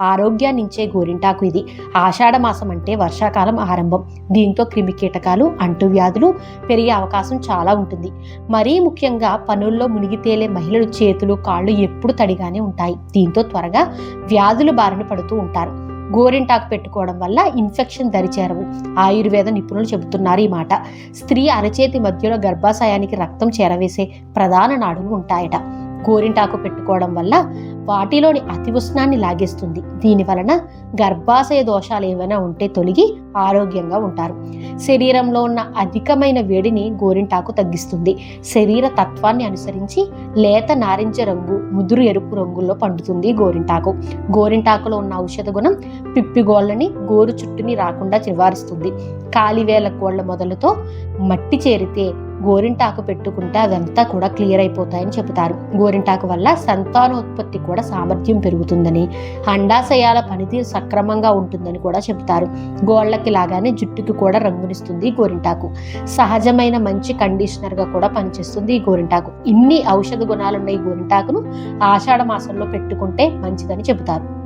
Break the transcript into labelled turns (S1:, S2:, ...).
S1: ఆరోగ్యాన్నించే గోరింటాకు ఇది. ఆషాఢ మాసం అంటే వర్షాకాలం ఆరంభం. దీంతో క్రిమి కీటకాలు అంటువ్యాధులు పెరిగే అవకాశం చాలా ఉంటుంది. మరీ ముఖ్యంగా పనుల్లో మునిగి తేలే మహిళలు చేతులు కాళ్ళు ఎప్పుడు తడిగానే ఉంటాయి. దీంతో త్వరగా వ్యాధులు బారిన పడుతూ ఉంటారు. గోరింటాకు పెట్టుకోవడం వల్ల ఇన్ఫెక్షన్ దరిచేరవు. ఆయుర్వేద నిపుణులు చెబుతున్నారు ఈ మాట. స్త్రీ అరచేతి మధ్యలో గర్భాశయానికి రక్తం చేరవేసే ప్రధాన నాడులు ఉంటాయట. గోరింటాకు పెట్టుకోవడం వల్ల వాటిలోని అతి ఉష్ణాన్ని లాగేస్తుంది. దీని వలన గర్భాశయ దోషాలు ఏమైనా ఉంటే తొలగి ఆరోగ్యంగా ఉంటారు. శరీరంలో ఉన్న అధికమైన వేడిని గోరింటాకు తగ్గిస్తుంది. శరీర తత్వాన్ని అనుసరించి లేత నారింజ రంగు ముదురు ఎరుపు రంగుల్లో పండుతుంది గోరింటాకు. గోరింటాకులో ఉన్న ఔషధ గుణం పిప్పిగోళ్ళని గోరు చుట్టుని రాకుండా నివారిస్తుంది. కాలివేల కోళ్ళ మొదలతో మట్టి చేరితే గోరింటాకు పెట్టుకుంటే అదంతా కూడా క్లియర్ అయిపోతాయని చెబుతారు. గోరింటాకు వల్ల సంతానోత్పత్తి కూడా సామర్థ్యం పెరుగుతుందని అండాశయాల పనితీరు సక్రమంగా ఉంటుందని కూడా చెబుతారు. గోళ్ళకి లాగానే జుట్టుకి కూడా రంగునిస్తుంది ఈ గోరింటాకు. సహజమైన మంచి కండిషనర్గా కూడా పనిచేస్తుంది ఈ గోరింటాకు. ఇన్ని ఔషధ గుణాలున్న ఈ గోరింటాకును ఆషాఢ మాసంలో పెట్టుకుంటే మంచిదని చెబుతారు.